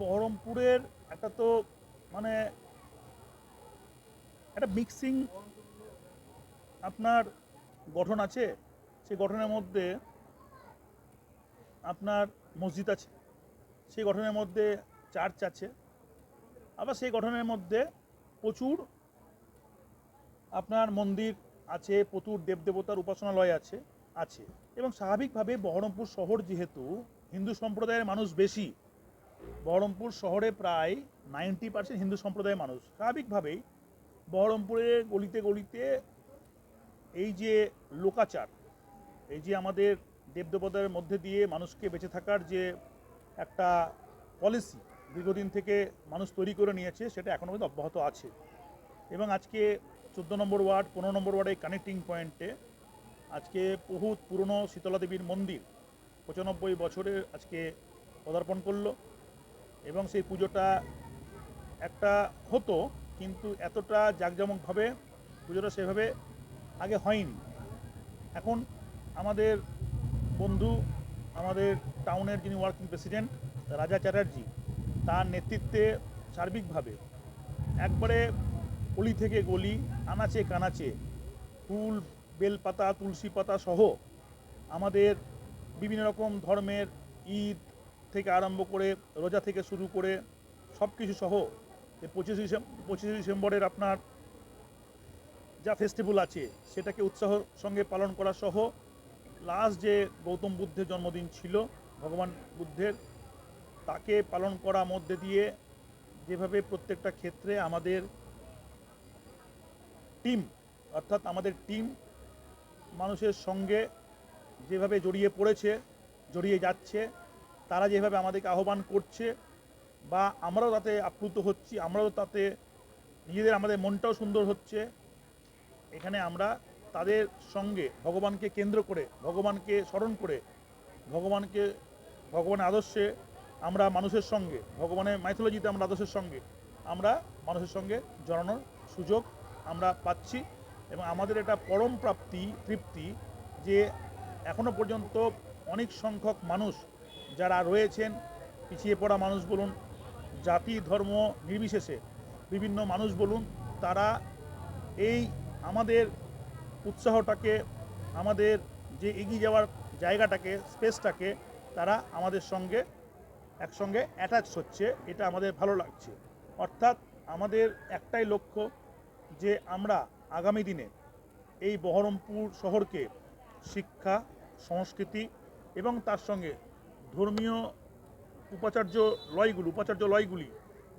বহরমপুরের একটা তো মানে একটা মিক্সিং আপনার গঠন আছে সেই গঠনের মধ্যে আপনার মসজিদ আছে সেই গঠনের মধ্যে চার্চ আছে, আবার সেই গঠনের মধ্যে প্রচুর আপনার মন্দির আছে, প্রচুর দেবদেবতার উপাসনালয় আছে আছে। এবং স্বাভাবিকভাবে বহরমপুর শহর যেহেতু হিন্দু সম্প্রদায়ের মানুষ বেশি বহরমপুর শহরে প্রায় নাইনটি পার্সেন্ট হিন্দু সম্প্রদায়ের মানুষ। স্বাভাবিকভাবেই বহরমপুরের গলিতে গলিতে এই যে লোকাচার, এই যে আমাদের দেবদেবতার মধ্যে দিয়ে মানুষকে বেঁচে থাকার যে একটা পলিসি দীর্ঘদিন থেকে মানুষ তৈরি করে নিয়েছে, সেটা এখনও পর্যন্ত অব্যাহত আছে। এবং আজকে চোদ্দ নম্বর ওয়ার্ড, পনেরো নম্বর ওয়ার্ডের কানেক্টিং পয়েন্টে আজকে বহুত পুরনো শীতলা দেবীর মন্দির পঁচানব্বই বছরের আজকে পদার্পণ করল। এবং সেই পুজোটা একটা হতো, কিন্তু এতটা জাঁকজমকভাবে পুজোটা সেভাবে আগে হয়নি। এখন আমাদের বন্ধু, আমাদের টাউনের যিনি ওয়ার্কিং প্রেসিডেন্ট, রাজা চ্যাটার্জি, তার নেতৃত্বে সার্বিকভাবে একবারে গলি থেকে গলি, আনাচে কানাচে ফুল, বেলপাতা, তুলসী পাতা সহ আমাদের বিভিন্ন রকম ধর্মের ঈদ থেকে আরম্ভ করে, রোজা থেকে শুরু করে সব কিছু সহ পঁচিশে ডিসেম্বর পঁচিশে ডিসেম্বরের আপনার যা ফেস্টিভ্যাল আছে, সেটাকে উৎসাহর সঙ্গে পালন করা সহ লাস্ট যে গৌতম বুদ্ধের জন্মদিন ছিল, ভগবান বুদ্ধের, তাকে পালন করার মধ্যে দিয়ে যেভাবে প্রত্যেকটা ক্ষেত্রে আমাদের টিম অর্থাৎ আমাদের টিম মানুষের সঙ্গে যেভাবে জড়িয়ে পড়েছে, জড়িয়ে যাচ্ছে তারা যেভাবে আমাদেরকে আহ্বান করছে বা আমরাও তাতে আপ্লুত হচ্ছি, আমরাও তাতে নিজেদের আমাদের মনটাও সুন্দর হচ্ছে। এখানে আমরা তাদের সঙ্গে ভগবানকে কেন্দ্র করে, ভগবানকে স্মরণ করে, ভগবানকে, ভগবানের আদর্শে আমরা মানুষের সঙ্গে, ভগবানের মাইথোলজিতে আমরা আদর্শের সঙ্গে, আমরা মানুষের সঙ্গে জড়ানোর সুযোগ আমরা পাচ্ছি এবং আমাদের এটা পরম প্রাপ্তি, তৃপ্তি যে এখনও পর্যন্ত অনেক সংখ্যক মানুষ যারা রয়েছেন, পিছিয়ে পড়া মানুষ বলুন, জাতি, ধর্ম নির্বিশেষে বিভিন্ন মানুষ বলুন, তারা এই আমাদের উৎসাহটাকে, আমাদের যে এগিয়ে যাওয়ার জায়গাটাকে, স্পেসটাকে তারা আমাদের সঙ্গে, একসঙ্গে অ্যাটাচ হচ্ছে, এটা আমাদের ভালো লাগছে। অর্থাৎ আমাদের একটাই লক্ষ্য যে আমরা আগামী দিনে এই বহরমপুর শহরকে শিক্ষা, সংস্কৃতি এবং তার সঙ্গে ধর্মীয় উপাচার্য লয়গুলি উপাচার্য লয়গুলি,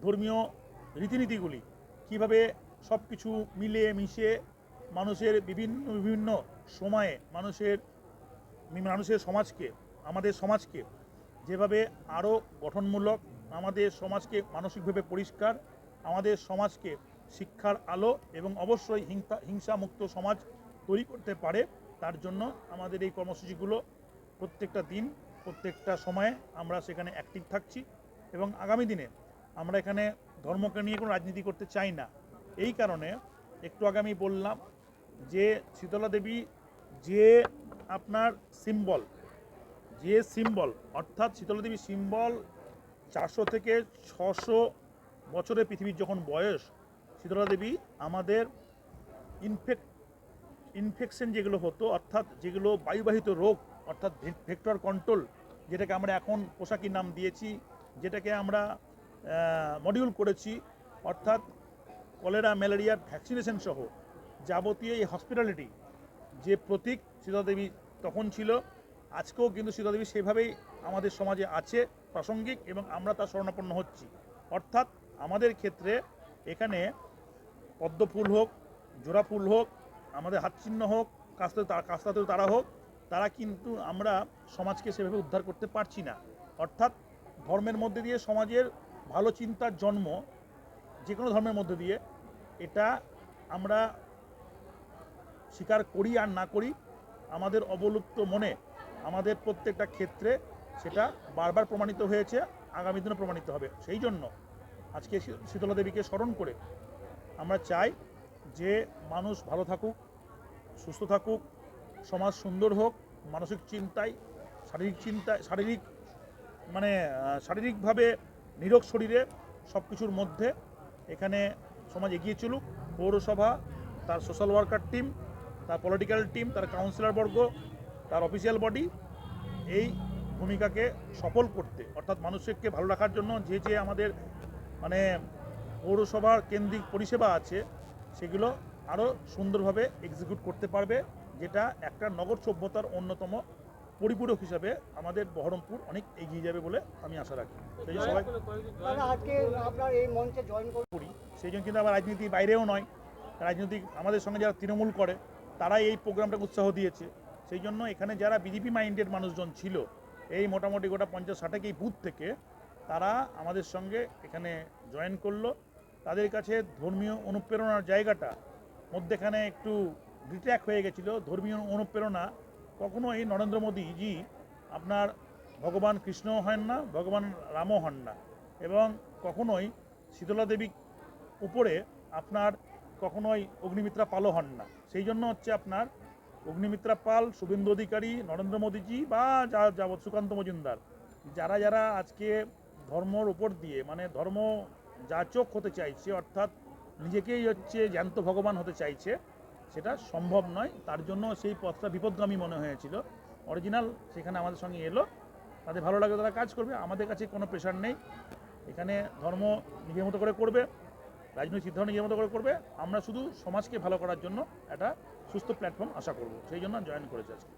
ধর্মীয় রীতিনীতিগুলি কীভাবে সব কিছু মিলে মিশে মানুষের বিভিন্ন বিভিন্ন সময়ে মানুষের মানুষের সমাজকে, আমাদের সমাজকে যেভাবে আরও গঠনমূলক, আমাদের সমাজকে মানসিকভাবে পরিষ্কার, আমাদের সমাজকে শিক্ষার আলো এবং অবশ্যই হিংসা, হিংসামুক্ত সমাজ তৈরি করতে পারে, তার জন্য আমাদের এই কর্মসূচিগুলো প্রত্যেকটা দিন প্রত্যেকটা সময়ে আমরা সেখানে অ্যাক্টিভ থাকছি এবং আগামী দিনে আমরা এখানে ধর্মকে নিয়ে কোনো রাজনীতি করতে চাই না। এই কারণে একটু আগে আমি বললাম যে শীতলা দেবী যে আপনার সিম্বল যে সিম্বল অর্থাৎ শীতলা দেবী সিম্বল চারশো থেকে ছশো বছরের পৃথিবীর যখন বয়স, শীতলা দেবী আমাদের ইনফেক্ট ইনফেকশন যেগুলো হতো, অর্থাৎ যেগুলো বায়ুবাহিত রোগ অর্থাৎ ভেক্টর কন্ট্রোল যেটাকে আমরা এখন পোশাকি নাম দিয়েছি, যেটাকে আমরা মডিউল করেছি, অর্থাৎ কলেরা ম্যালেরিয়ার ভ্যাকসিনেশন সহ যাবতীয় এই হসপিটালিটি যে প্রতীক সীতাদেবী তখন ছিল, আজকেও কিন্তু সীতাদেবী সেভাবেই আমাদের সমাজে আছে, প্রাসঙ্গিক এবং আমরা তা শরণাপন্ন হচ্ছি। অর্থাৎ আমাদের ক্ষেত্রে এখানে পদ্ম ফুল হোক জোড়া ফুল হোক, আমাদের হাতচিহ্ন হোক, কাস্তে কাস্তাতেও তারা হোক তারা কিন্তু আমরা সমাজকে সেভাবে উদ্ধার করতে পারছি না। অর্থাৎ ধর্মের মধ্যে দিয়ে সমাজের ভালো চিন্তার জন্ম যে কোনো ধর্মের মধ্যে দিয়ে এটা আমরা স্বীকার করি আর না করি, আমাদের অবলুপ্ত মনে, আমাদের প্রত্যেকটা ক্ষেত্রে সেটা বারবার প্রমাণিত হয়েছে, আগামী দিনে প্রমাণিত হবে। সেই জন্য আজকে শীতলা দেবীকে স্মরণ করে আমরা চাই যে মানুষ ভালো থাকুক, সুস্থ থাকুক সমাজ সুন্দর হোক, মানসিক চিন্তায়, শারীরিক চিন্তায়, শারীরিক মানে শারীরিকভাবে নিরোগ শরীরে সব কিছুর মধ্যে এখানে সমাজ এগিয়ে চলুক। পৌরসভা, তার সোশ্যাল ওয়ার্কার টিম তার পলিটিক্যাল টিম তার কাউন্সিলর বর্গ, তার অফিসিয়াল বডি এই ভূমিকাকে সফল করতে, অর্থাৎ মানুষকে ভালো রাখার জন্য যে যে আমাদের মানে পৌরসভার কেন্দ্রিক পরিষেবা আছে, সেগুলো আরও সুন্দরভাবে এক্সিকিউট করতে পারবে। যেটা একটা নগর সভ্যতার অন্যতম পরিপূরক হিসাবে আমাদের বহরমপুর অনেক এগিয়ে যাবে বলে আমি আশা রাখি। সেই জন্য সবাই আজকে আপনার এই মঞ্চে জয়েন করি। সেই জন্য কিন্তু আবার রাজনীতির বাইরেও নয়। রাজনৈতিক আমাদের সঙ্গে যারা তৃণমূল করে তারাই এই প্রোগ্রামটাকে উৎসাহ দিয়েছে। সেই জন্য এখানে যারা বিজেপি মাইন্ডেড মানুষজন ছিল এই মোটামুটি গোটা পঞ্চাশ ষাটেক এই বুথ থেকে তারা আমাদের সঙ্গে এখানে জয়েন করল। তাদের কাছে ধর্মীয় অনুপ্রেরণার জায়গাটা মধ্যেখানে একটু ডিট্র্যাক হয়ে গেছিল, ধর্মীয় অনুপ্রেরণা। কখনোই নরেন্দ্র মোদীজি আপনার ভগবান কৃষ্ণ হন না, ভগবান রামও হন না। এবং কখনোই শীতলা দেবী উপরে আপনার কখনোই অগ্নিমিত্রা পালও হন না। সেই জন্য হচ্ছে আপনার অগ্নিমিত্রা পাল, শুভেন্দু অধিকারী, নরেন্দ্র মোদীজি বা যা যাবৎ সুকান্ত মজুমদার, যারা যারা আজকে ধর্মর উপর দিয়ে মানে ধর্ম যাচক হতে চাইছে, অর্থাৎ নিজেকেই হচ্ছে জ্যান্ত ভগবান হতে চাইছে সেটা সম্ভব নয়। তার জন্য সেই পথটা বিপদগামী মনে হয়েছিল। অরিজিনাল সেখানে আমাদের সঙ্গে এলো। তাদের ভালো লাগে তারা কাজ করবে। আমাদের কাছে কোনো প্রেশার নেই। এখানে ধর্ম নিজের মতো করে করবে। রাজনৈতিক সিদ্ধান্ত নিজের মতো করে করবে। আমরা শুধু সমাজকে ভালো করার জন্য একটা সুস্থ প্ল্যাটফর্ম আশা করব। সেই জন্য জয়েন করেছি আজকে.